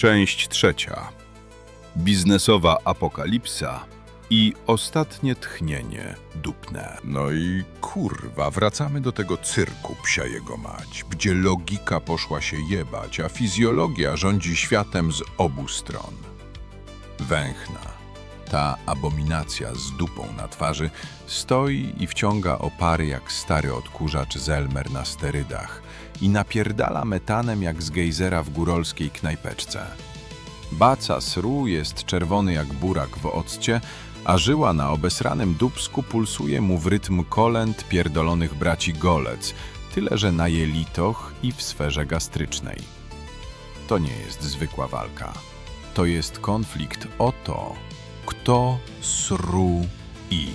Część trzecia. Biznesowa apokalipsa i ostatnie tchnienie dupne. No i kurwa, wracamy do tego cyrku psia jego mać, gdzie logika poszła się jebać, a fizjologia rządzi światem z obu stron. Węchna, ta abominacja z dupą na twarzy, stoi i wciąga opary jak stary odkurzacz Zelmer na sterydach i napierdala metanem jak z gejzera w górolskiej knajpeczce. Baca sru jest czerwony jak burak w occie, a żyła na obesranym dubsku pulsuje mu w rytm kolęd pierdolonych braci Golec, tyle że na jelitoch i w sferze gastrycznej. To nie jest zwykła walka. To jest konflikt o to, kto sru i.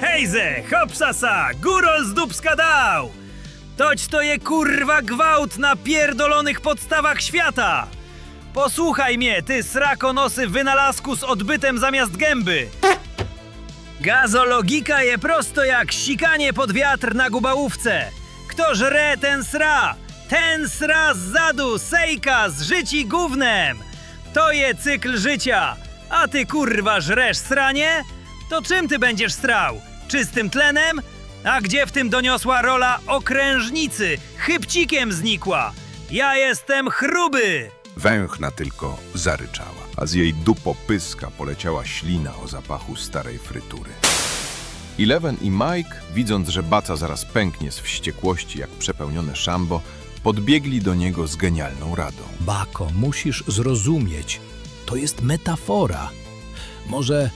Hejze, hopsasa, górol z dubska dał! Toć to je kurwa gwałt na pierdolonych podstawach świata! Posłuchaj mnie, ty srakonosy wynalazku z odbytem zamiast gęby! Gazologika je prosto jak sikanie pod wiatr na gubałówce. Kto żre, ten sra! Ten sra z zadu, sejka, z życi gównem! To je cykl życia! A ty kurwa żresz sranie? To czym ty będziesz strał? Czystym tlenem? A gdzie w tym doniosła rola okrężnicy? Chybcikiem znikła! Ja jestem chruby! Węchna tylko zaryczała, a z jej dupopyska poleciała ślina o zapachu starej frytury. Eleven i Mike, widząc, że baca zaraz pęknie z wściekłości jak przepełnione szambo, podbiegli do niego z genialną radą. Bako, musisz zrozumieć. To jest metafora. Może,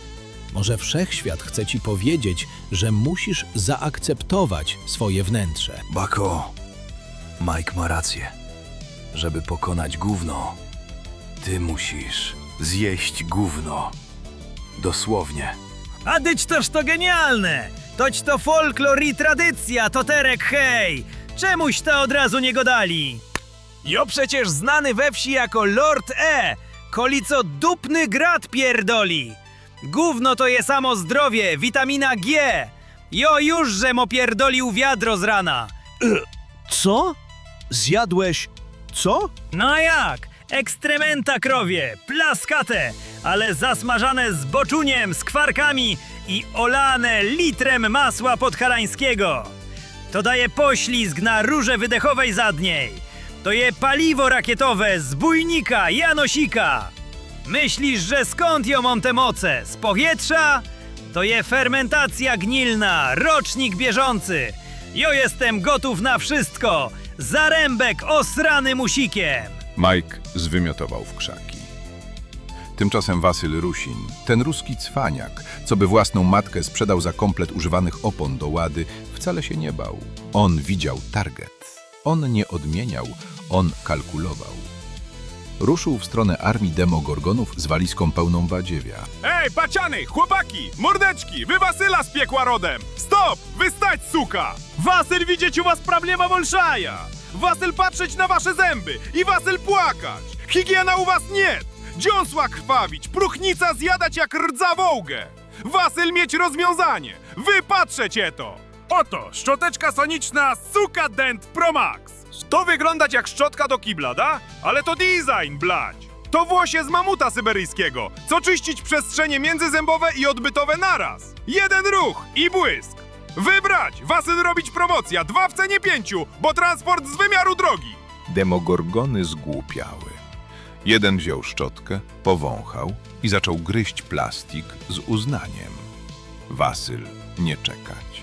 może wszechświat chce ci powiedzieć, że musisz zaakceptować swoje wnętrze. Bako, Mike ma rację. Żeby pokonać gówno, ty musisz zjeść gówno. Dosłownie. A dyć toż to genialne! Toć to folklor i tradycja, to terek hej! Czemuś to od razu nie godali? Jo przecież znany we wsi jako Lord E, kolico dupny grat pierdoli. Gówno to je samo zdrowie, witamina G. Jo już, żem opierdolił wiadro z rana. Co? Zjadłeś co? No a jak? Ekstrementa krowie, plaskate, ale zasmażane z boczuniem, z kwarkami i olane litrem masła podhalańskiego. To daje poślizg na rurze wydechowej zadniej. To je paliwo rakietowe z bujnika Janosika. Myślisz, że skąd ją mam te moce? Z powietrza? To je fermentacja gnilna, rocznik bieżący. Jo jestem gotów na wszystko. Zarębek osrany musikiem. Mike zwymiotował w krzaki. Tymczasem Wasyl Rusin, ten ruski cwaniak, co by własną matkę sprzedał za komplet używanych opon do łady, wcale się nie bał. On widział target. On nie odmieniał, on kalkulował. Ruszył w stronę armii demogorgonów z walizką pełną badziewia. Ej, baciany, chłopaki, mordeczki, wy Wasyla z piekła rodem! Stop! Wystać, suka! Wasyl widzieć u was problema bolszaja! Wasyl patrzeć na wasze zęby i wasyl płakać! Higiena u was nie! Dziąsła krwawić, próchnica zjadać jak rdza wołgę! Wasyl mieć rozwiązanie! Wy patrzecie to! Oto, szczoteczka soniczna Suka Dent Pro Max! To wyglądać jak szczotka do kibla, da? Ale to design, blać! To włosie z mamuta syberyjskiego, co czyścić przestrzenie międzyzębowe i odbytowe naraz. Jeden ruch i błysk. Wybrać, wasyn robić promocja, dwa w cenie pięciu, bo transport z wymiaru drogi. Demogorgony zgłupiały. Jeden wziął szczotkę, powąchał i zaczął gryźć plastik z uznaniem. Wasyl nie czekać.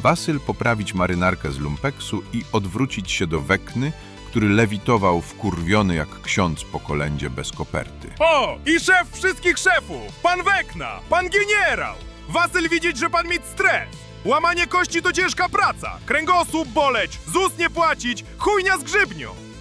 Wasyl poprawić marynarkę z lumpeksu i odwrócić się do Wekny, który lewitował wkurwiony jak ksiądz po kolędzie bez koperty. O, i szef wszystkich szefów, pan Wekna, pan generał. Wasyl widzieć, że pan mieć stres. Łamanie kości to ciężka praca, kręgosłup boleć, ZUS nie płacić, chujnia z grzybnią.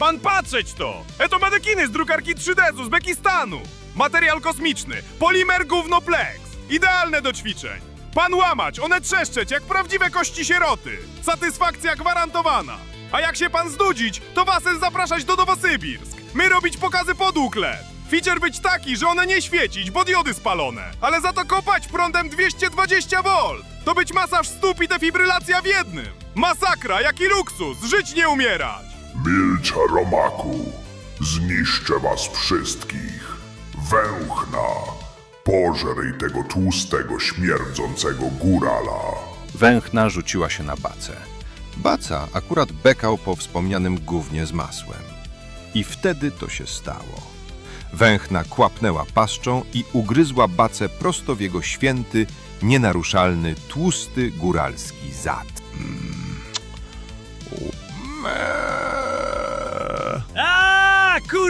Pan patrzeć to! Eto manekiny z drukarki 3D z Uzbekistanu! Materiał kosmiczny, polimer gównoplex, idealne do ćwiczeń. Pan łamać, one trzeszczeć jak prawdziwe kości sieroty. Satysfakcja gwarantowana. A jak się pan znudzić, to Wasyl zapraszać do Nowosybirsk. My robić pokazy podług LED. Feature być taki, że one nie świecić, bo diody spalone. Ale za to kopać prądem 220 V. To być masaż stóp i defibrylacja w jednym. Masakra, jaki luksus, żyć nie umierać. Milcz, romaku, zniszczę was wszystkich. Węchna, pożeraj tego tłustego, śmierdzącego górala. Węchna rzuciła się na bacę. Baca akurat bekał po wspomnianym gównie z masłem. I wtedy to się stało. Węchna kłapnęła paszczą i ugryzła bacę prosto w jego święty, nienaruszalny, tłusty góralski zad. A,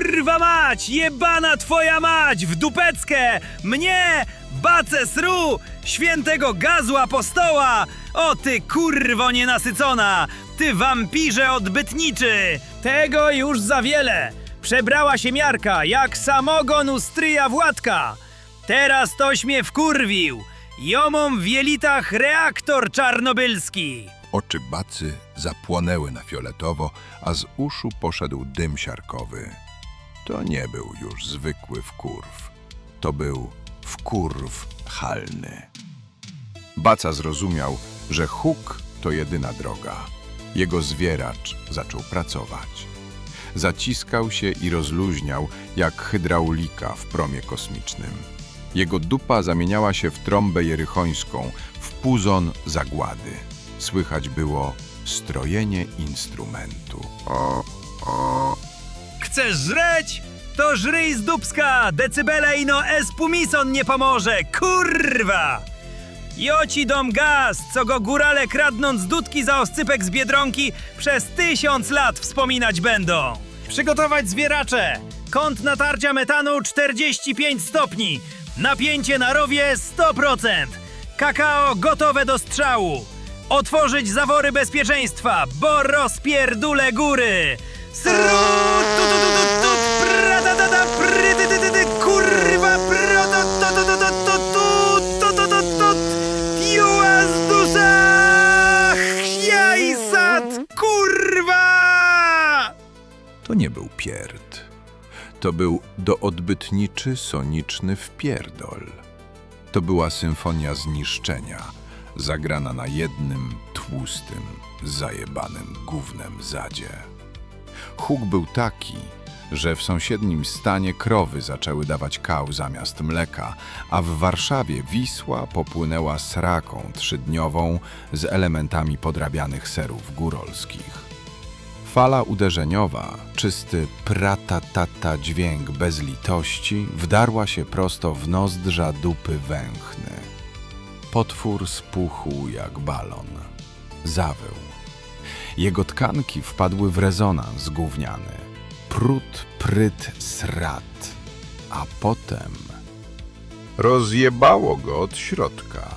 kurwa mać! Jebana twoja mać! W dupeckę! Mnie! Bacę sru! Świętego gazu apostoła! O ty kurwo nienasycona! Ty wampirze odbytniczy! Tego już za wiele! Przebrała się miarka, jak samogon u stryja Władka! Teraz toś mnie wkurwił! Jomom w jelitach reaktor czarnobylski! Oczy bacy zapłonęły na fioletowo, a z uszu poszedł dym siarkowy. To nie był już zwykły wkurw. To był wkurw halny. Baca zrozumiał, że huk to jedyna droga. Jego zwieracz zaczął pracować. Zaciskał się i rozluźniał jak hydraulika w promie kosmicznym. Jego dupa zamieniała się w trąbę jerychońską, w puzon zagłady. Słychać było strojenie instrumentu. Chcesz żreć? To żryj z dubska! Decybele ino espumison nie pomoże! Kurwa! Joci dom gaz, co go górale kradnąc dudki za oscypek z Biedronki przez tysiąc lat wspominać będą. Przygotować zwieracze. Kąt natarcia metanu 45 stopni. Napięcie na rowie 100%. Kakao gotowe do strzału. Otworzyć zawory bezpieczeństwa, bo rozpierdule góry. Kurwa! To nie był pierd. To był doodbytniczy, soniczny wpierdol. To była symfonia zniszczenia, zagrana na jednym tłustym, zajebanym gównem zadzie. Huk był taki, że w sąsiednim stanie krowy zaczęły dawać kał zamiast mleka, a w Warszawie Wisła popłynęła sraką trzydniową z elementami podrabianych serów górolskich. Fala uderzeniowa, czysty pratatata dźwięk bez litości, wdarła się prosto w nozdrza dupy węchny. Potwór spuchł jak balon. Zawył. Jego tkanki wpadły w rezonans gówniany. Prut, pryt, srat. A potem... Rozjebało go od środka.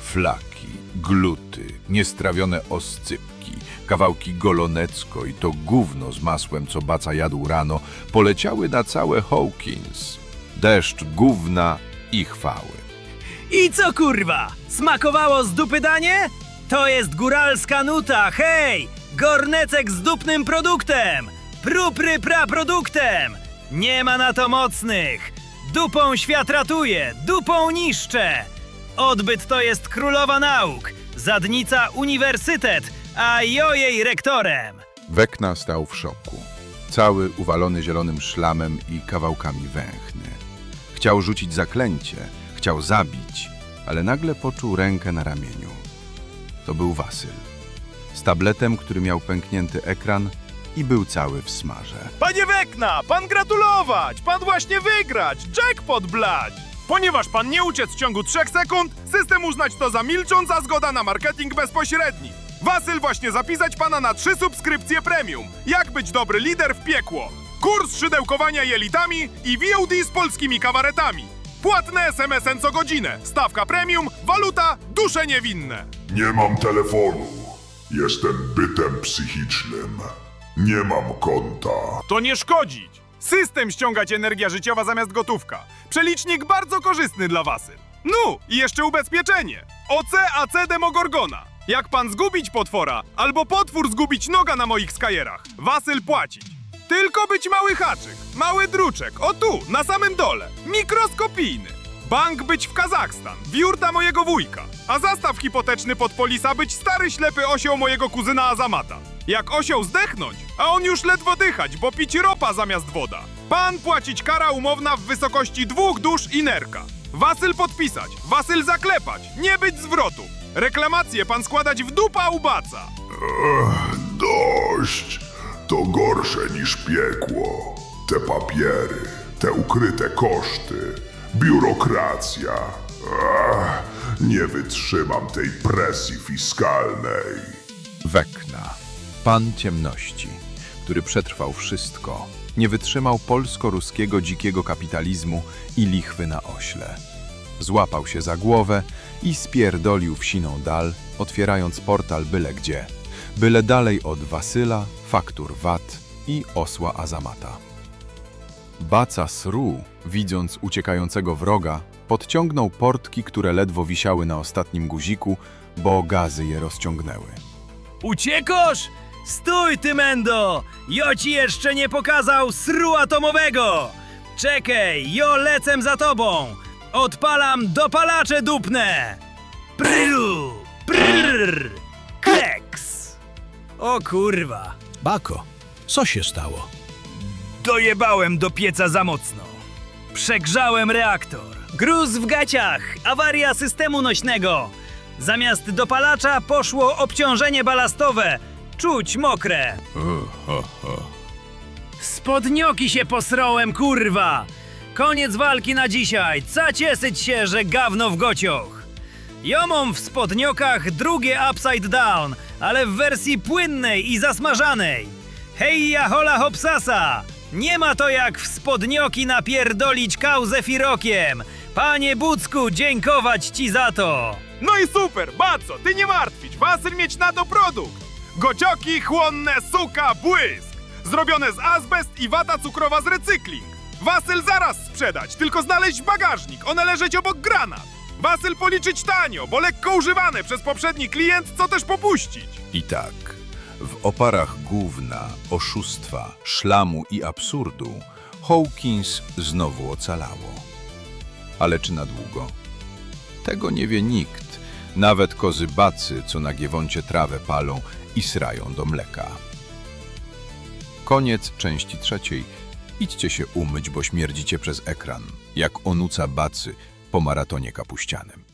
Flaki, gluty, niestrawione oscypki, kawałki golonecko i to gówno z masłem, co baca jadł rano, poleciały na całe Hawkins. Deszcz gówna i chwały. I co kurwa? Smakowało z dupy danie? To jest góralska nuta, hej! Gornecek z dupnym produktem! Prupry praproduktem! Nie ma na to mocnych! Dupą świat ratuje, dupą niszczę! Odbyt to jest królowa nauk, zadnica uniwersytet, a jojej rektorem! Wekna stał w szoku. Cały uwalony zielonym szlamem i kawałkami węchny. Chciał rzucić zaklęcie, chciał zabić, ale nagle poczuł rękę na ramieniu. To był Wasyl. Z tabletem, który miał pęknięty ekran i był cały w smarze. Panie Wekna, pan gratulować! Pan właśnie wygrać! Jackpot blać! Ponieważ pan nie uciec w ciągu 3 sekund, system uznać to za milcząca zgoda na marketing bezpośredni. Wasyl właśnie zapisać pana na trzy subskrypcje premium. Jak być dobry lider w piekło. Kurs szydełkowania jelitami i VOD z polskimi kawaretami. Płatne SMS-en co godzinę. Stawka premium, waluta, dusze niewinne. Nie mam telefonu. Jestem bytem psychicznym. Nie mam konta. To nie szkodzić. System ściągać energia życiowa zamiast gotówka. Przelicznik bardzo korzystny dla Wasyl. No i jeszcze ubezpieczenie. OC AC Demogorgona. Jak pan zgubić potwora, albo potwór zgubić noga na moich skajerach, Wasyl płacić. Tylko być mały haczyk, mały druczek, o tu, na samym dole, mikroskopijny. Bank być w Kazachstan, wiurta mojego wujka, a zastaw hipoteczny pod polisa być stary ślepy osioł mojego kuzyna Azamata. Jak osioł zdechnąć, a on już ledwo dychać, bo pić ropa zamiast woda. Pan płacić kara umowna w wysokości dwóch dusz i nerka. Wasyl podpisać, wasyl zaklepać, nie być zwrotu. Reklamację pan składać w dupa u baca. Dość! To gorsze niż piekło. Te papiery, te ukryte koszty, biurokracja. Ach, nie wytrzymam tej presji fiskalnej. Wekna, pan ciemności, który przetrwał wszystko, nie wytrzymał polsko-ruskiego dzikiego kapitalizmu i lichwy na ośle. Złapał się za głowę i spierdolił w siną dal, otwierając portal byle gdzie, byle dalej od Wasyla, faktur VAT i osła Azamata. Baca Sru, widząc uciekającego wroga, podciągnął portki, które ledwo wisiały na ostatnim guziku, bo gazy je rozciągnęły. Uciekasz? Stój, ty mendo! Jo ci jeszcze nie pokazał sru atomowego! Czekaj, jo lecę za tobą! Odpalam dopalacze dupne! Prylu! Prrr! Kleks! O kurwa! Bako, co się stało? Dojebałem do pieca za mocno. Przegrzałem reaktor. Gruz w gaciach! Awaria systemu nośnego! Zamiast dopalacza poszło obciążenie balastowe. Czuć mokre. Spodnioki się posrołem, kurwa! Koniec walki na dzisiaj. Co cieszyć się, że gawno w gocioch? Jomom w spodniokach drugie upside down, ale w wersji płynnej i zasmażanej. Hej ja hola hopsasa! Nie ma to jak w spodnioki napierdolić kauzę firokiem. Panie Bucku, dziękować ci za to! No i super, Baco, ty nie martwić, Wasyl mieć na to produkt. Gocioki chłonne, suka, błysk. Zrobione z azbest i wata cukrowa z recykling. Wasyl zaraz sprzedać, tylko znaleźć bagażnik, one leżeć obok granat. Wasyl policzyć tanio, bo lekko używane przez poprzedni klient, co też popuścić. I tak, w oparach gówna, oszustwa, szlamu i absurdu Hawkins znowu ocalało. Ale czy na długo? Tego nie wie nikt, nawet kozy bacy, co na giewoncie trawę palą i srają do mleka. Koniec części trzeciej. Idźcie się umyć, bo śmierdzicie przez ekran, jak onuca bacy po maratonie kapuścianym.